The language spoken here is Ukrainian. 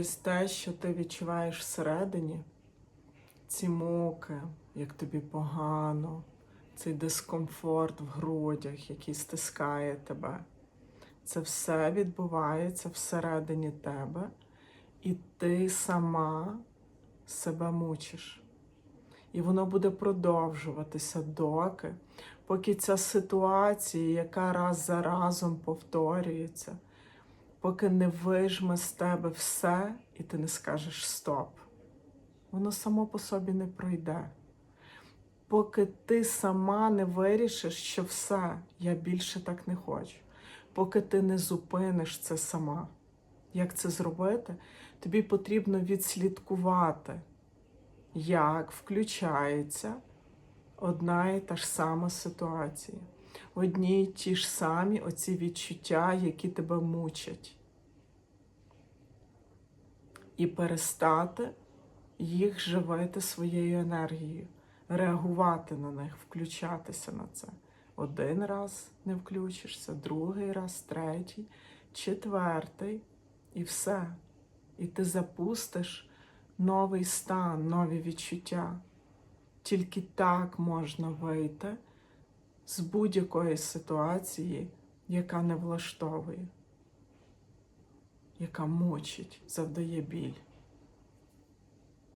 Ось те, що ти відчуваєш всередині, ці муки, як тобі погано, цей дискомфорт в грудях, який стискає тебе. Це все відбувається всередині тебе, і ти сама себе мучиш. І воно буде продовжуватися доки, поки ця ситуація, яка раз за разом повторюється, поки не вижме з тебе все, і ти не скажеш стоп. Воно само по собі не пройде. Поки ти сама не вирішиш, що все, я більше так не хочу. Поки ти не зупиниш це сама. Як це зробити? Тобі потрібно відслідкувати, як включається одна і та ж сама ситуація. Одні й ті ж самі оці відчуття, які тебе мучать. І перестати їх живити своєю енергією, реагувати на них, включатися на це. Один раз не включишся, другий раз, третій, четвертий, і все. І ти запустиш новий стан, нові відчуття. Тільки так можна вийти з будь-якої ситуації, яка не влаштовує, яка мучить, завдає біль.